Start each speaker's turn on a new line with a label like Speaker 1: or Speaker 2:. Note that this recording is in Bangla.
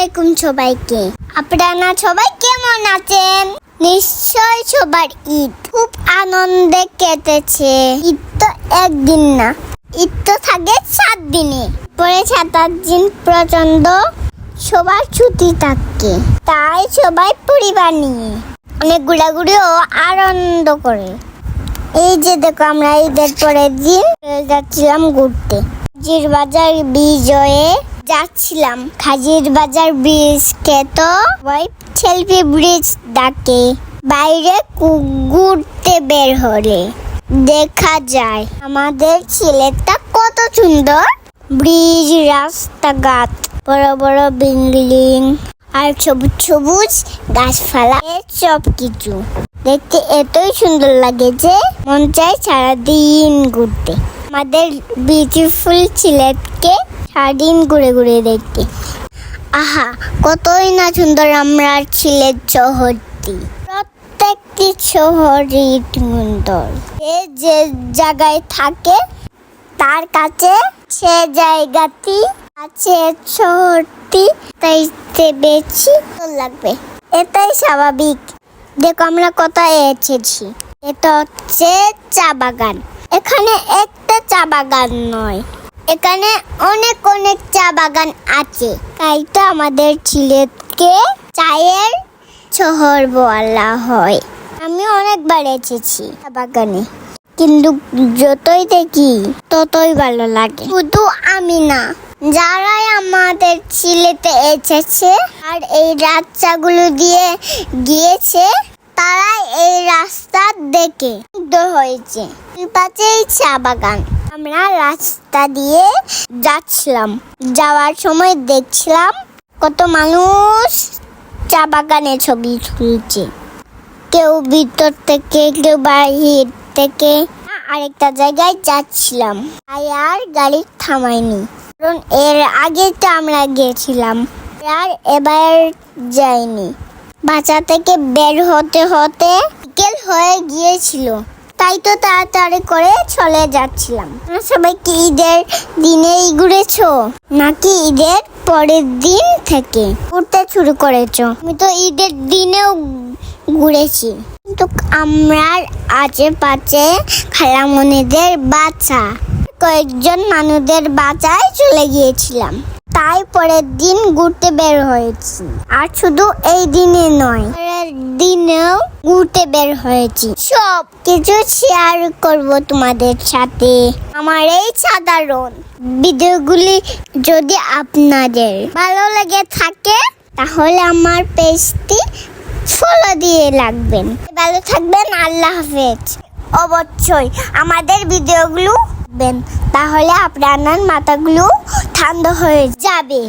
Speaker 1: আলাইকুম সবাইকে। আপনারা সবাই কেমন আছেন? নিশ্চয় সবার ঈদ খুব আনন্দে কেটেছে। ঈদ তো একদিন না, ঈদ তো থাকে সাত দিনে। পরে সাত আট দিন প্রচণ্ড সবার ছুটি থাকে। তাই সবাই পরিবার নিয়ে অনেক ঘোরাঘুরি ও আনন্দ করে। এই যে দেখো আমরা ঈদের পরের দিন যাচ্ছিলাম ঘুরতে। খাজির বাজার বিজয়ে যাচ্ছিলাম। খাজির বাজার ব্রিজ কে তো ওই সেলফি ব্রিজ ডাকে। বাইরে কু- ঘুরতে বের হলে। দেখা যায়, আমাদের ছেলেটা কত সুন্দর। ব্রিজ রাস্তাঘাট বড় বড় বিল্ডিং আর সবুজ সবুজ গাছপালা সব কিছু দেখতে এতই সুন্দর লাগে যে মন চায় সারাদিন ঘুরতে। আমাদের বিউটিফুল ছিলেটকে সারাদিন ঘুরে ঘুরে দেখতে। আহা, কতই না সুন্দর আমরা ছিলের শহরটি। প্রত্যেকটি শহরই সুন্দর। যে যে জায়গায় থাকে, তার কাছে সে জায়গাটি আছে, শহরটি তাই বেশি লাগবে। এটাই স্বাভাবিক। দেখো আমরা কোথায় এসেছি। এটা হচ্ছে চা বাগান। এখানে একটা চা বাগান নয়। এখানে অনেক অনেক চা বাগান আছে। তাই তো আমাদের ছিলেটকে চায়ের শহর বলা হয়। আমি অনেকবার এসেছি চা বাগানে। কিন্তু যতই দেখি, ততই ভালো লাগে। শুধু আমি না, যারাই আমাদের ছিলেতে এসেছে আর এই রাস্তাগুলো দিয়ে গিয়েছে, তারাই এই রাস্তা দেখে হয়েছে। পাশেই চা বাগান। আমরা রাস্তা দিয়ে যাচ্ছিলাম। যাওয়ার সময় দেখছিলাম কত মানুষ চা বাগানে ছবি তুলছে। কেউ ভিতর থেকে, কেউ বাহির থেকে। আরেকটা জায়গায় যাচ্ছিলাম। তাই আর গাড়ি থামাইনি কারণ এর আগে তো আমরা গিয়েছিলাম। আর এবার যাইনি। বাসা থেকে বের হতে হতে বিকেল হয়ে গিয়েছিল। তাই তো তাড়াতাড়ি করে চলে যাচ্ছিলাম। তোমরা সবাই কি ঈদের দিনেই ঘুরেছো? নাকি ঈদের পরের দিন থেকে ঘুরতে শুরু করেছ? আমি তো ঈদের দিনেও ঘুরেছি। কিন্তু আমরা আশেপাশে খালামণিদের বাচ্চা, কয়েকজন মানুষদের বাচ্চায় চলে গিয়েছিলাম। তাই পরের দিন ঘুরতে বের হয়েছি। আর শুধু এই দিনে নয় দিনেও ঘুরতে বের হয়েছি। সব কিছু শেয়ার করব তোমাদের সাথে। আমার এই সাধারণ ভিডিওগুলি যদি আপনাদের ভালো লেগে থাকে, তাহলে আমার পেজটি ফলো দিয়ে রাখবেন। ভালো থাকবেন, আল্লাহ হাফেজ। অবশ্যই আমাদের ভিডিওগুলো তাহলে আপনার মাথাগুলো ঠান্ডা হয়ে যাবে।